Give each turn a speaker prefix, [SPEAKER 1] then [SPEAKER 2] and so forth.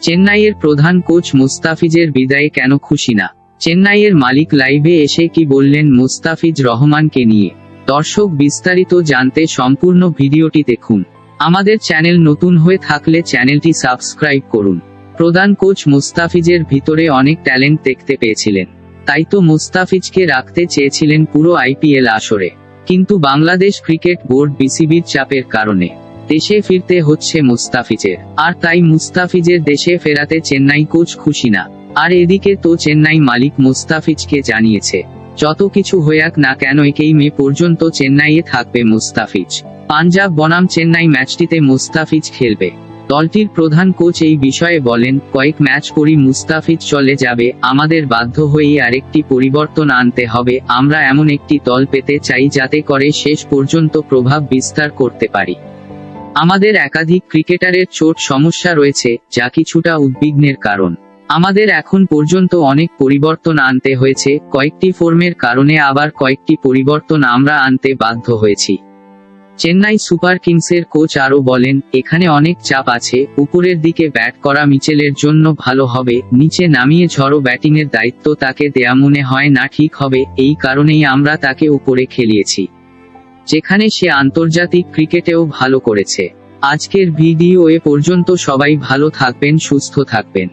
[SPEAKER 1] চেন্নাইয়ের প্রধান কোচ মুস্তাফিজের বিদায়ে কেন খুশি না? চেন্নাইয়ের মালিক লাইভে এসে কি বললেন মুস্তাফিজ রহমানকে নিয়ে? দর্শক বিস্তারিত জানতে সম্পূর্ণ ভিডিওটি দেখুন। আমাদের চ্যানেল নতুন হয়ে থাকলে চ্যানেলটি সাবস্ক্রাইব করুন। প্রধান কোচ মুস্তাফিজের ভিতরে অনেক ট্যালেন্ট দেখতে পেয়েছিলেন। তাই তো মুস্তাফিজকে রাখতে চেয়েছিলেন পুরো আইপিএল আসরে। কিন্তু বাংলাদেশ ক্রিকেট বোর্ড বিসিবির চাপের কারণে। দেশে ফিরতে হচ্ছে মুস্তাফিজের। আর তাই মুস্তাফিজের দেশে ফেরাতে চেন্নাই কোচ খুশি না। আর এদিকে তো চেন্নাই মালিক মুস্তাফিজকে জানিয়েছে, যত কিছু হয়াক না কেন একেই মে পর্যন্ত চেন্নাইয়ে থাকবে মুস্তাফিজ। পাঞ্জাব বনাম চেন্নাই ম্যাচটিতে মুস্তাফিজ খেলবে। দলটির প্রধান কোচ এই বিষয়ে বলেন, কয়েক ম্যাচ পরই মুস্তাফিজ চলে যাবে, আমাদের বাধ্য হয়েই আরেকটি পরিবর্তন আনতে হবে, আমরা এমন একটি দল পেতে চাই যাতে করে শেষ পর্যন্ত প্রভাব বিস্তার করতে পারি। আমাদের একাধিক ক্রিকেটারের চোট সমস্যা রয়েছে, যা কিছুটা উদ্বিগ্নের কারণ। আমাদের এখন পর্যন্ত অনেক পরিবর্তন আনতে হয়েছে, কয়েকটি ফর্মের কারণে আবার কয়েকটি পরিবর্তন আমরা আনতে বাধ্য হয়েছি। চেন্নাই সুপার কিংসের কোচ আরও বলেন, এখানে অনেক চাপ আছে, উপরের দিকে ব্যাট করা মিচেলের জন্য ভালো হবে, নিচে নামিয়ে ঝড়ো ব্যাটিংয়ের দায়িত্ব তাকে দেয়া মনে হয় না ঠিক হবে, এই কারণেই আমরা তাকে উপরে খেলিয়েছি। যেখানে সে আন্তর্জাতিক ক্রিকেটেও ভালো করেছে। আজকের ভিডিও এ পর্যন্ত সবাই ভালো থাকবেন, সুস্থ থাকবেন।